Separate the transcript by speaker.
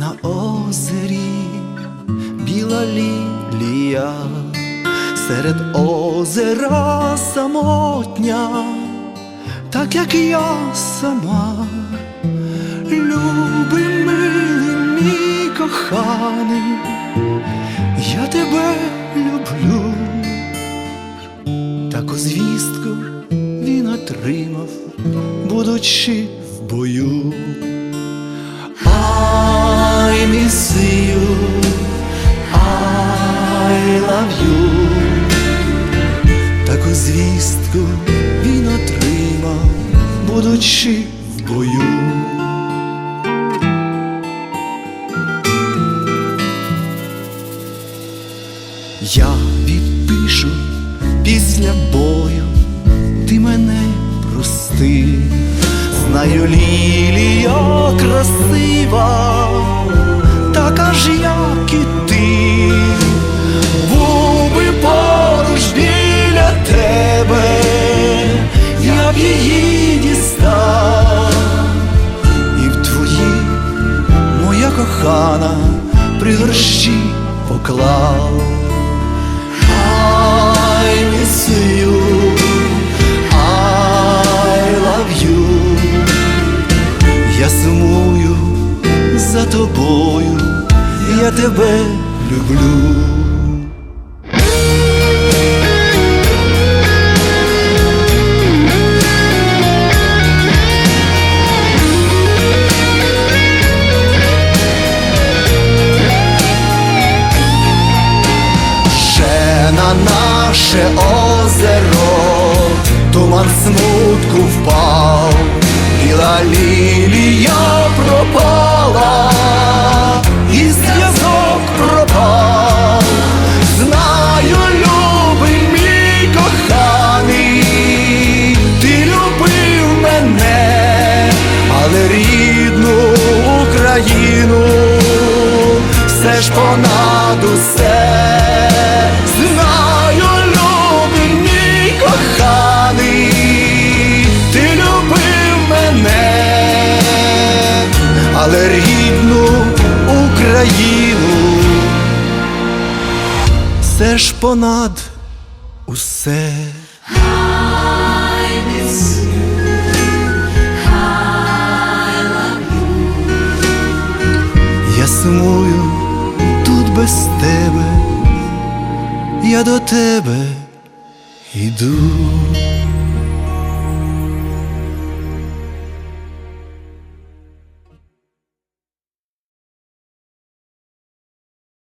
Speaker 1: на озері біла лілія, серед озера самотня, так як я сама, люби милий мій коханий, я тебе люблю, таку звістку він отримав, будучи в бою. You, I love you. Таку звістку він отримав, будучи в бою. Я відпишу після бою, ти мене прости, знаю лілія красива, ж, як і ти, був би поруч біля тебе, я б її дістав, і в твої, моя кохана, при горщі поклав. I miss you, I love. Я сумую за тобою, я тебе люблю. Ще на наше озеро все понад усе. Знаю, любий мій коханий, ти любив мене, але рідну Україну все ж понад усе. Я до тебе іду.